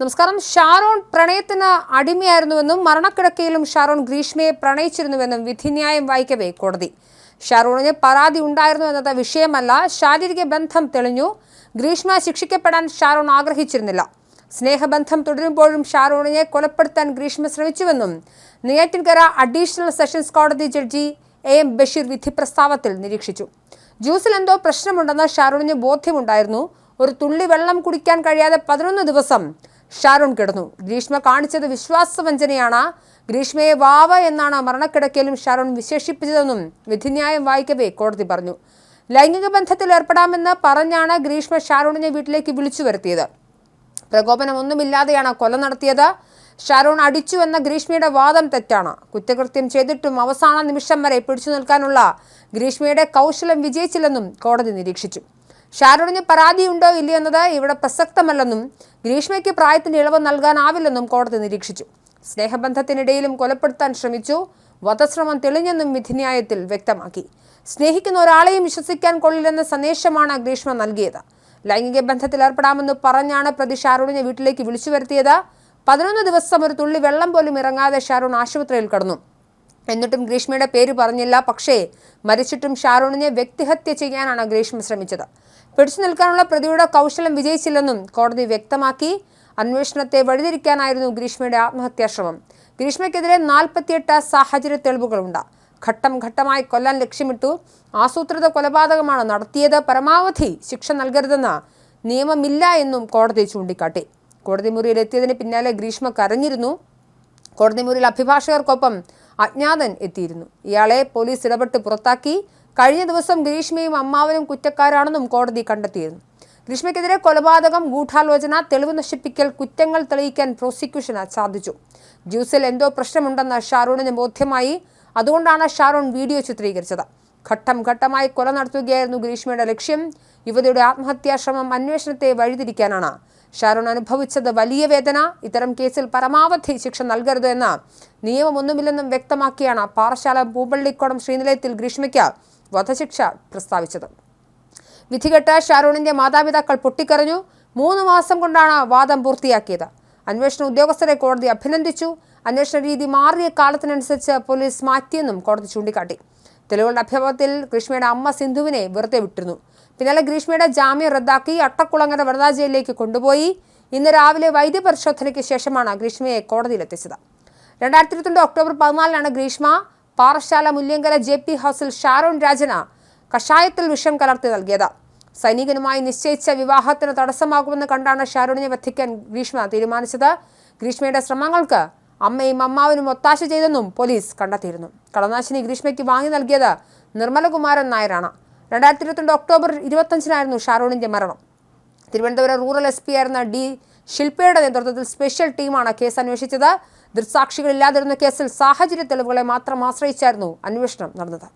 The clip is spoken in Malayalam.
നമസ്കാരം. ഷാരോൺ പ്രണയത്തിന് അടിമയായിരുന്നുവെന്നും മരണക്കിടക്കയിലും ഷാരോൺ ഗ്രീഷ്മയെ പ്രണയിച്ചിരുന്നുവെന്നും വിധിന്യായം വായിക്കവേ കോടതി. ഷാറോണിന് പരാതി ഉണ്ടായിരുന്നു എന്നത് വിഷയമല്ല ശാരീരിക ബന്ധം തെളിഞ്ഞു. ഗ്രീഷ്മ ശിക്ഷിക്കപ്പെടാൻ ഷാറോൺ ആഗ്രഹിച്ചിരുന്നില്ല. സ്നേഹബന്ധം തുടരുമ്പോഴും ഷാറോണിനെ കൊലപ്പെടുത്താൻ ഗ്രീഷ്മ ശ്രമിച്ചുവെന്നും നെയ്യാറ്റിൻകര അഡീഷണൽ സെഷൻസ് കോടതി ജഡ്ജി എ എം ബഷീർ വിധി പ്രസ്താവത്തിൽ നിരീക്ഷിച്ചു. ജ്യൂസിൽ എന്തോ പ്രശ്നമുണ്ടെന്ന് ഷാറോണിന് ബോധ്യമുണ്ടായിരുന്നു. ഒരു തുള്ളി വെള്ളം കുടിക്കാൻ കഴിയാതെ പതിനൊന്ന് ദിവസം ഷാരോൺ കിടന്നു. ഗ്രീഷ്മ കാണിച്ചത് വിശ്വാസവഞ്ചനയാണ്. ഗ്രീഷ്മയെ വാവ എന്നാണ് മരണക്കിടക്കയിലും ഷാരോൺ വിശേഷിപ്പിച്ചതെന്നും വിധിന്യായം വായിക്കവേ കോടതി പറഞ്ഞു. ലൈംഗിക ബന്ധത്തിൽ ഏർപ്പെടാമെന്ന് പറഞ്ഞാണ് ഗ്രീഷ്മ ഷാരോണിനെ വീട്ടിലേക്ക് വിളിച്ചു വരുത്തിയത്. പ്രകോപനമൊന്നുമില്ലാതെയാണ് കൊല നടത്തിയത്. ഷാരോൺ അടിച്ചു എന്ന ഗ്രീഷ്മയുടെ വാദം തെറ്റാണ്. കുറ്റകൃത്യം ചെയ്തിട്ടും അവസാന നിമിഷം വരെ പിടിച്ചു നിൽക്കാനുള്ള ഗ്രീഷ്മയുടെ കൗശലം വിജയിച്ചില്ലെന്നും കോടതി നിരീക്ഷിച്ചു. ഷാരോണിന് പരാതിയുണ്ടോ ഇല്ലയോ എന്നത് ഇവിടെ പ്രസക്തമല്ലെന്നും ഗ്രീഷ്മയ്ക്ക് പ്രായത്തിന് ഇളവ് നൽകാനാവില്ലെന്നും കോടതി നിരീക്ഷിച്ചു. സ്നേഹബന്ധത്തിനിടയിലും കൊലപ്പെടുത്താൻ ശ്രമിച്ചു. വധശ്രമം തെളിഞ്ഞെന്നും വിധിന്യായത്തിൽ വ്യക്തമാക്കി. സ്നേഹിക്കുന്ന ഒരാളെയും വിശ്വസിക്കാൻ കൊള്ളില്ലെന്ന സന്ദേശമാണ് ഗ്രീഷ്മ നൽകിയത്. ലൈംഗിക ബന്ധത്തിൽ ഏർപ്പെടാമെന്ന് പറഞ്ഞാണ് പ്രതി ഷാരൂണിനെ വീട്ടിലേക്ക് വിളിച്ചു വരുത്തിയത്. പതിനൊന്ന് ദിവസം ഒരു തുള്ളി വെള്ളം പോലും ഇറങ്ങാതെ ഷാരൂൺ ആശുപത്രിയിൽ കടന്നു. എന്നിട്ടും ഗ്രീഷ്മയുടെ പേര് പറഞ്ഞില്ല. പക്ഷേ മരിച്ചിട്ടും ഷാരൂണിനെ വ്യക്തിഹത്യ ചെയ്യാനാണ് ഗ്രീഷ്മ ശ്രമിച്ചത്. പിടിച്ചു നിൽക്കാനുള്ള പ്രതിയുടെ കൗശലം വിജയിച്ചില്ലെന്നും കോടതി വ്യക്തമാക്കി. അന്വേഷണത്തെ വഴിതിരിക്കാനായിരുന്നു ഗ്രീഷ്മയുടെ ആത്മഹത്യാശ്രമം ഗ്രീഷ്മയ്ക്കെതിരെ നാൽപ്പത്തിയെട്ട് സാഹചര്യ തെളിവുകളുണ്ട്. ഘട്ടം ഘട്ടമായി കൊല്ലാൻ ലക്ഷ്യമിട്ടു. ആസൂത്രിത കൊലപാതകമാണ് നടത്തിയത്. പരമാവധി ശിക്ഷ നൽകരുതെന്ന് നിയമമില്ല എന്നും കോടതി ചൂണ്ടിക്കാട്ടി. കോടതി മുറിയിൽ എത്തിയതിന് പിന്നാലെ ഗ്രീഷ്മ കരഞ്ഞിരുന്നു. കോടതി മുറിയിൽ അഭിഭാഷകർക്കൊപ്പം അജ്ഞാതൻ എത്തിയിരുന്നു. ഇയാളെ പോലീസ് ഇടപെട്ട് പുറത്താക്കി. കഴിഞ്ഞ ദിവസം ഗ്രീഷ്മയും അമ്മാവനും കുറ്റക്കാരാണെന്നും കോടതി കണ്ടെത്തിയിരുന്നു. ഗ്രീഷ്മയ്ക്കെതിരെ കൊലപാതകം ഗൂഢാലോചന തെളിവ് നശിപ്പിക്കൽ കുറ്റങ്ങൾ തെളിയിക്കാൻ പ്രോസിക്യൂഷന് സാധിച്ചു. ജ്യൂസിൽ എന്തോ പ്രശ്നമുണ്ടെന്ന് ഷാറൂണിന് ബോധ്യമായി. അതുകൊണ്ടാണ് ഷാറൂൺ വീഡിയോ ചിത്രീകരിച്ചത്. ഘട്ടം ഘട്ടമായി കൊല നടത്തുകയായിരുന്നു ഗ്രീഷ്മയുടെ ലക്ഷ്യം. യുവതിയുടെ ആത്മഹത്യാശ്രമം അന്വേഷണത്തെ വഴിതിരിക്കാനാണ്. ഷാരോൺ അനുഭവിച്ചത് വലിയ വേദന. ഇത്തരം കേസിൽ പരമാവധി ശിക്ഷ നൽകരുത് എന്ന് നിയമമൊന്നുമില്ലെന്നും വ്യക്തമാക്കിയാണ് പാറശാല പൂപ്പള്ളിക്കോടം ശ്രീനിലയത്തിൽ ഗ്രീഷ്മയ്ക്ക് വധശിക്ഷ പ്രസ്താവിച്ചത്. വിധികെട്ട ഷാരോണിന്റെ മാതാപിതാക്കൾ പൊട്ടിക്കരഞ്ഞു. മൂന്ന് മാസം കൊണ്ടാണ് വാദം പൂർത്തിയാക്കിയത്. അന്വേഷണ ഉദ്യോഗസ്ഥരെ കോടതി അഭിനന്ദിച്ചു. അന്വേഷണ രീതി മാറിയ കാലത്തിനനുസരിച്ച് പോലീസ് മാറ്റിയെന്നും കോടതി ചൂണ്ടിക്കാട്ടി. തെളിവുകളുടെ അഭാവത്തിൽ കൃഷ്ണയുടെ അമ്മ സിന്ധുവിനെ വെറുതെ വിട്ടിരുന്നു. പിന്നാലെ ഗ്രീഷ്മയുടെ ജാമ്യം റദ്ദാക്കി അട്ടക്കുളങ്ങര വനിതാ ജയിലിലേക്ക് കൊണ്ടുപോയി. ഇന്ന് രാവിലെ വൈദ്യപരിശോധനയ്ക്ക് ശേഷമാണ് ഗ്രീഷ്മയെ കോടതിയിലെത്തിച്ചത് രണ്ടായിരത്തി ഇരുപത്തിരണ്ട് ഒക്ടോബർ പതിനാലിനാണ് ഗ്രീഷ്മ പാറശാല മുല്യങ്കര ജെ പി ഹൗസിൽ ഷാരോൺ രാജന് കഷായത്തിൽ വിഷം കലർത്തി നൽകിയത്. സൈനികനുമായി നിശ്ചയിച്ച വിവാഹത്തിന് തടസ്സമാകുമെന്ന് കണ്ടാണ് ഷാരോണിനെ വധിക്കാൻ ഗ്രീഷ്മ തീരുമാനിച്ചത്. ഗ്രീഷ്മയുടെ ശ്രമങ്ങൾക്ക് അമ്മയും അമ്മാവനും ഒത്താശ ചെയ്തെന്നും പോലീസ് കണ്ടെത്തിയിരുന്നു. കടനാശിനി ഗ്രീഷ്മയ്ക്ക് വാങ്ങി നൽകിയത് നിർമ്മലകുമാരൻ നായരാണ്. രണ്ടായിരത്തി ഇരുപത്തിരണ്ട് ഒക്ടോബർ ഇരുപത്തഞ്ചിനായിരുന്നു ഷാറൂണിന്റെ മരണം. തിരുവനന്തപുരം റൂറൽ എസ് പി ആയിരുന്ന ഡി ശില്പയുടെ നേതൃത്വത്തിൽ സ്പെഷ്യൽ ടീമാണ് കേസ് അന്വേഷിച്ചത്. ദൃക്സാക്ഷികളില്ലാതിരുന്ന കേസിൽ സാഹചര്യ തെളിവുകളെ മാത്രം ആശ്രയിച്ചായിരുന്നു അന്വേഷണം നടന്നത്.